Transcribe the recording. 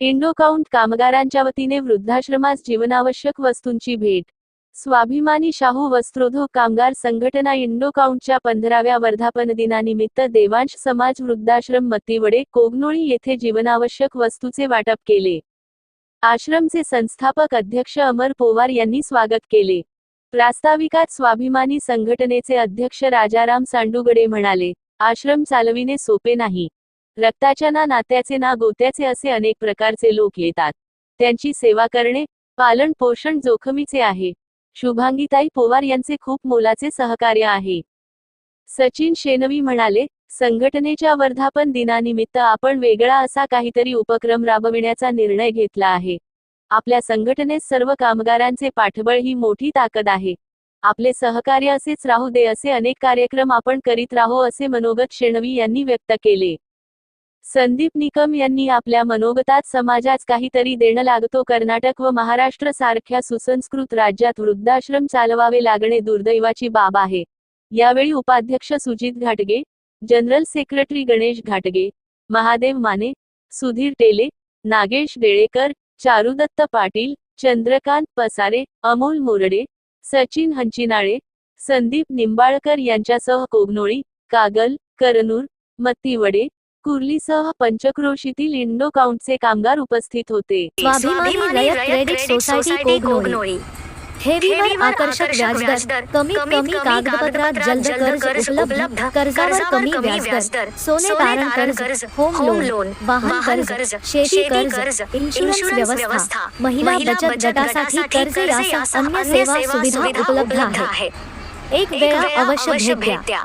इंडोकाउंट कामगारांच्या वतीने वृद्धाश्रमास जीवनावश्यक वस्तूंची भेट. स्वाभिमानी शाहू वस्त्रोद्योग कामगार संघटना इंडोकाउंटच्या पंधराव्या वर्धापन दिनानिमित्त देवांश समाज वृद्धाश्रम मत्तीवडे कोगनोळी येथे जीवनावश्यक वस्तूचे वाटप केले. आश्रमचे संस्थापक अध्यक्ष अमर पोवार यांनी स्वागत केले. प्रास्ताविकात स्वाभिमानी संघटनेचे अध्यक्ष राजाराम सांडुगडे म्हणाले आश्रम चालविणे सोपे नाही. रक्ताच्या ना नात्याचे ना गोत्याचे असे अनेक प्रकारचे लोक येतात. त्यांची सेवा करणे पालन पोषण जोखमीचे आहे. शुभांगीताई पोवार यांचे खूप मोलाचे सहकार्य आहे. सचिन शेनवी म्हणाले संघटनेच्या वर्धापन दिनानिमित्त आपण वेगळा असा काहीतरी उपक्रम राबविण्याचा निर्णय घेतला आहे. आपल्या संघटनेत सर्व कामगारांचे पाठबळ ही मोठी ताकद आहे. आपले सहकार्य असेच राहू दे असे अनेक कार्यक्रम आपण करीत राहो असे मनोगत शेणवी यांनी व्यक्त केले. संदीप निकम यांनी आपल्या मनोगतात समाजात काहीतरी देणं लागतो कर्नाटक व महाराष्ट्र सारख्या सुसंस्कृत राज्यात वृद्धाश्रम चालवावे लागणे दुर्दैवाची बाब आहे. यावेळी उपाध्यक्ष सुजित घाटगे जनरल सेक्रेटरी गणेश घाटगे महादेव माने सुधीर टेले नागेश डेळेकर चारुदत्त पाटील चंद्रकांत पसारे अमोल मोरडे सचिन हंचिनाळे संदीप निंबाळकर यांच्यासह कोगनोळी कागल करनूर मत्तीवडे कुर्लीसह पंचक्रोशीतील इंडो काउंटचे कामगार उपस्थित होते. स्वाभिमानी रयत क्रेडिट सोसायटी कोगनोळी. ठेवीवर आकर्षक व्याजदर कमीत कमी कागदपत्रात जलद कर्ज उपलब्ध कर्जावर कमी व्याजदर सोने तारण कर्ज होम लोन वाहन कर्ज शेती कर्ज इन्शुरन्स व्यवस्था महिला बचत गटासाठी कर्ज यासह अन्य सेवा सुविधा उपलब्ध आहे एक वेळा अवश्य भेट द्या.